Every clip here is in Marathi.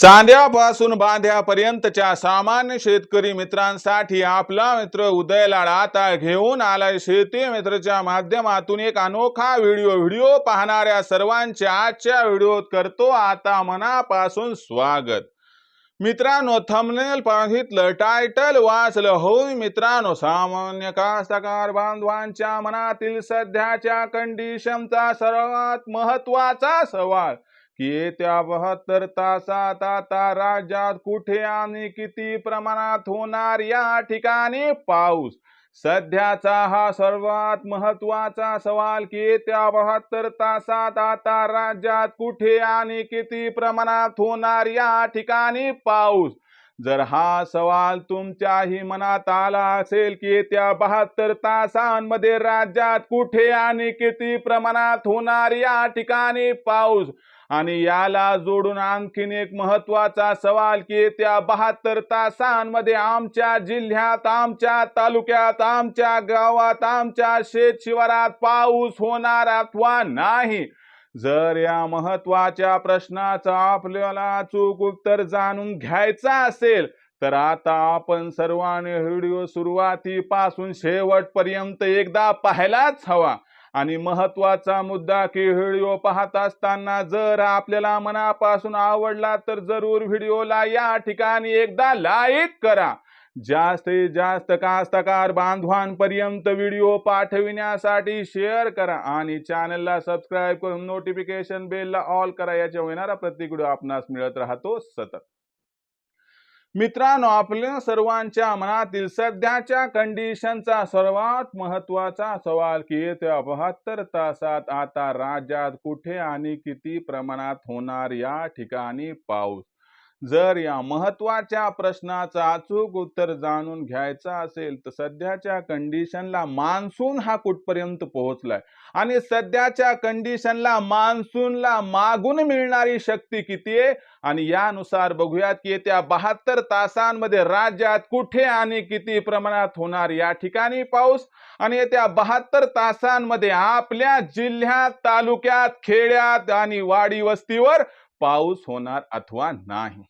चांद्यापासून बांध्यापर्यंतच्या सामान्य शेतकरी मित्रांसाठी आपला मित्र उदयलाड आता घेऊन आलाय शेती मित्रच्या माध्यमातून. एक अनोखा व्हिडिओ व्हिडिओ पाहणाऱ्या सर्वांचे आजच्या व्हिडिओत करतो आता मनापासून स्वागत. मित्रांनो थमनेल पाहितलं टायटल वाचलं. होय मित्रांनो सामान्य कास्तकार बांधवांच्या मनातील सध्याच्या कंडिशनचा सर्वात महत्त्वाचा सवाल. येत्या बहात्तर तासात आता राज्यात कुठे आणि किती प्रमाणात होणार या ठिकाणी पाऊस? सध्याचा हा सर्वात महत्त्वाचा सवाल की येत्या बहात्तर तासात आता राज्यात कुठे आणि किती प्रमाणात होणार या ठिकाणी पाऊस? जर हा सवाल तुमच्याही मनात आला असेल की येत्या बहात्तर तासांमध्ये राज्यात कुठे आणि किती प्रमाणात होणार या ठिकाणी पाऊस? आणि याला जोडून आणखीन एक महत्त्वाचा सवाल की येत्या बहात्तर तासांमध्ये आमच्या जिल्ह्यात आमच्या तालुक्यात आमच्या गावात आमच्या शेत शिवारात पाऊस होणार अथवा नाही? जर या महत्त्वाच्या प्रश्नाचा आपल्याला चूक उत्तर जाणून घ्यायचं असेल तर आता आपण सर्वांनी व्हिडिओ सुरुवातीपासून शेवटपर्यंत एकदा पाहायलाच हवा. आणि महत्त्वाचा मुद्दा की व्हिडिओ पाहत असताना जर आपल्याला मनापासून आवडला तर जरूर व्हिडिओला या ठिकाणी एकदा लाईक करा. जास्तीत जास्त कास्तकार बांधवांपर्यंत व्हिडिओ पाठविण्यासाठी शेअर करा आणि चॅनलला सबस्क्राईब करून नोटिफिकेशन बेलला ऑल करा याच्या होणारा प्रत्येक व्हिडिओ आपणास मिळत राहतो सतत. मित्रांनो आपल्या सर्वांच्या मनातील सध्याच्या कंडिशनचा सर्वात महत्त्वाचा सवाल की येत्या बहात्तर तासात आता राज्यात कुठे आणि किती प्रमाणात होणार या ठिकाणी पाऊस? जर या महत्त्वाच्या प्रश्नाचं अचूक उत्तर जाणून घ्यायचं असेल तर सध्याच्या कंडिशनला मान्सून हा कुठपर्यंत पोहोचलाय? आणि सध्याच्या कंडिशनला मान्सूनला मागून मिळणारी शक्ती किती आहे? आणि यानुसार बघूयात की येत्या बहात्तर तासांमध्ये राज्यात कुठे आणि किती प्रमाणात होणार या ठिकाणी पाऊस? आणि येत्या बहात्तर तासांमध्ये आपल्या जिल्ह्यात तालुक्यात खेड्यात आणि वाडी वस्तीवर पाऊस होणार अथवा नाही.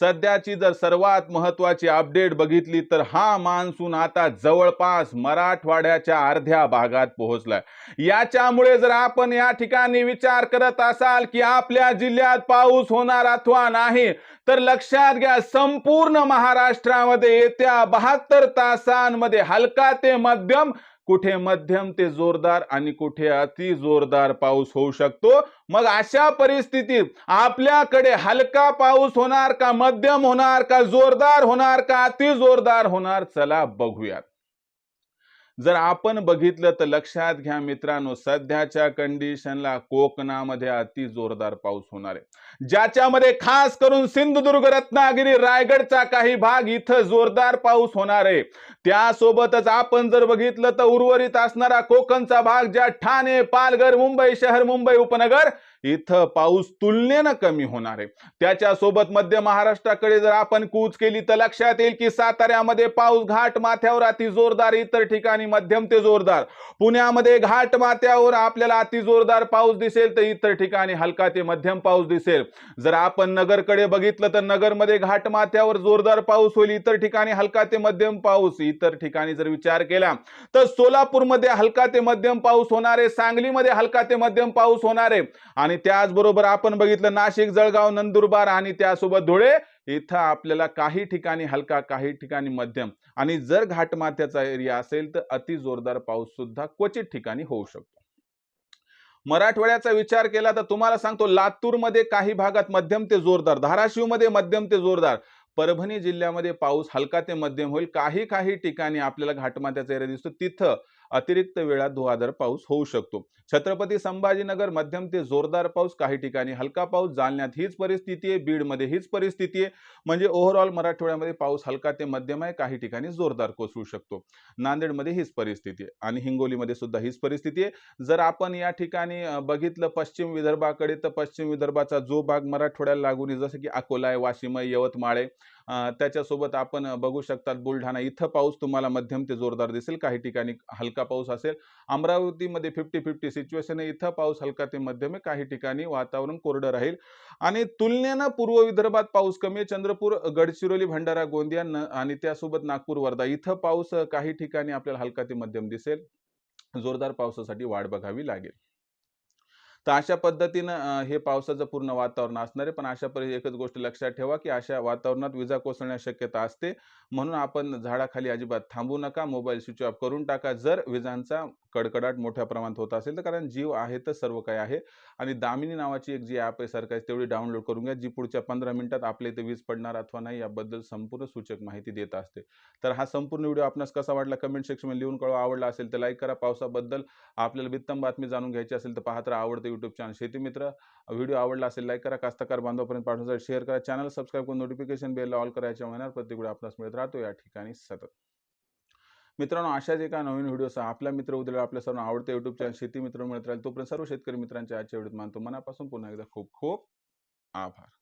सध्याची जर सर्वात महत्वाची अपडेट बघितली तर हा मान्सून आता जवळपास मराठवाड्याच्या अर्ध्या भागात पोहोचलाय. याच्यामुळे जर आपण या ठिकाणी विचार करत असाल की आपल्या जिल्ह्यात पाऊस होणार अथवा नाही तर लक्षात घ्या संपूर्ण महाराष्ट्रामध्ये येत्या बहात्तर तासांमध्ये हलका ते मध्यम कुठे मध्यम ते जोरदार आणि कुठे अति जोरदार पाऊस होऊ शकतो? मग अशा परिस्थितीत आपल्याकडे हलका पाऊस होणार का मध्यम होणार का जोरदार होणार का अति जोरदार होणार? चला बघूयात. जर आपण बघितलं तर लक्षात घ्या मित्रांनो सध्याच्या कंडिशनला कोकणामध्ये अति जोरदार पाऊस होणार आहे. ज्याच्यामध्ये खास करून सिंधुदुर्ग रत्नागिरी रायगडचा काही भाग इथं जोरदार पाऊस होणार आहे. त्यासोबतच आपण जर बघितलं तर उर्वरित असणारा कोकणचा भाग ज्या ठाणे पालघर मुंबई शहर मुंबई उपनगर इथं पाऊस तुलनेनं कमी होणार आहे. त्याच्यासोबत मध्य महाराष्ट्राकडे जर आपण कूच केली तर लक्षात येईल की साताऱ्यामध्ये पाऊस घाट माथ्यावर अति जोरदार इतर ठिकाणी मध्यम ते जोरदार. पुण्यामध्ये घाट माथ्यावर आपल्याला अति जोरदार पाऊस दिसेल तर इतर ठिकाणी हलका ते मध्यम पाऊस दिसेल. जर आपण नगरकडे बघितलं तर नगरमध्ये घाट माथ्यावर जोरदार पाऊस होईल इतर ठिकाणी हलका ते मध्यम पाऊस इतर ठिकाणी जर विचार केला तर सोलापूरमध्ये हलका ते मध्यम पाऊस होणार आहे सांगलीमध्ये हलका ते मध्यम पाऊस होणार आहे. आणि त्याचबरोबर आपण बघितलं नाशिक जळगाव नंदुरबार आणि त्यासोबत धुळे. इथं आपल्याला काही ठिकाणी हलका काही ठिकाणी मध्यम आणि जर घाटमाथ्याचा एरिया असेल तर अति जोरदार पाऊस सुद्धा क्वचित ठिकाणी होऊ शकतो. मराठवाड्याचा विचार केला तर तुम्हाला सांगतो लातूरमध्ये काही भागात मध्यम ते जोरदार धाराशिवमध्ये मध्यम ते जोरदार परभणी जिल्ह्यामध्ये पाऊस हलका ते मध्यम होईल. काही काही ठिकाणी आपल्याला घाटमाथ्याचा एरिया दिसतो. तिथं अतिरिक्त वेळात धुवाधार पाऊस होऊ शकतो. छत्रपती संभाजीनगर मध्यम ते जोरदार पाऊस काही ठिकाणी हलका पाऊस जालन्यात हीच परिस्थिती आहे बीडमध्ये हीच परिस्थिती आहे. म्हणजे ओव्हरऑल मराठवाड्यामध्ये पाऊस हलका ते मध्यम आहे काही ठिकाणी जोरदार कोसळू शकतो. नांदेडमध्ये हीच परिस्थिती आहे आणि हिंगोलीमध्ये सुद्धा हीच परिस्थिती आहे. जर आपण या ठिकाणी बघितलं पश्चिम विदर्भाकडे तर पश्चिम विदर्भाचा जो भाग मराठवाड्याला लागून आहे जसं की अकोला आहे वाशिम आहे यवतमाळ आहे त्याच्यासोबत आपण बघू शकतात बुलढाणा. इथं पाऊस तुम्हाला मध्यम ते जोरदार दिसेल. काही ठिकाणी हलका पाऊस असेल. अमरावतीमध्ये फिफ्टी फिफ्टी सिच्युएशन आहे. इथं पाऊस हलका ते मध्यम आहे. काही ठिकाणी वातावरण कोरडं राहील. आणि तुलनेनं पूर्व विदर्भात पाऊस कमी आहे. चंद्रपूर गडचिरोली भंडारा गोंदिया न- आणि त्यासोबत नागपूर वर्धा. इथं पाऊस काही ठिकाणी आपल्याला हलका ते मध्यम दिसेल. जोरदार पावसासाठी वाट बघावी लागेल. तर अशा पद्धतीनं हे पावसाचं पूर्ण वातावरण असणार आहे. पण अशा परि एकच गोष्ट लक्षात ठेवा की अशा वातावरणात विजा कोसळण्याची शक्यता असते. म्हणून आपण झाडाखाली अजिबात थांबू नका. मोबाईल स्विच ऑफ करून टाका. जर विजांचा कडकडाट मोठ्या प्रमाणात होत असेल तर कारण जीव आहे तर सर्व काही आहे. आणि दामिनी नावाची एक जी ॲप आहे सरकारी तेवढी डाउनलोड करून घ्या जी पुढच्या पंधरा मिनिटात आपले इथे वीज पडणार अथवा नाही याबद्दल संपूर्ण सूचक माहिती देत असते. तर हा संपूर्ण व्हिडिओ आपणास कसा वाटला कमेंट सेक्शनमध्ये लिहून कळवा. आवडला असेल तर लाईक करा. पावसाबद्दल आपल्याला बित्तम बातमी जाणून घ्यायची असेल तर पाहत राहा आवडतं युट्यूब चॅनल शेतीमित्र व्हिडिओ आवडला असेल लाईक करा. कास्तकार बांधवापर्यंत पाठवण्यासाठी शेअर करा. चॅनल सबस्क्राईब करून नोटिफिकेशन बेल ऑल करायच्या महिन्यात प्रत्येक व्हिडिओ आपणास मिळत राहतो. या ठिकाणी सतत. मित्रांनो अशाच एका नवीन व्हिडिओसह आपला मित्र उद्याला आपल्या सर्व आवडते युट्यूब चॅनल शेती मित्र मिळत राहील तोपर्यंत सर्व शेतकरी मित्रांच्या आजच्या व्हिडिओत मानतो. मनापासून पुन्हा एकदा खूप खूप आभार.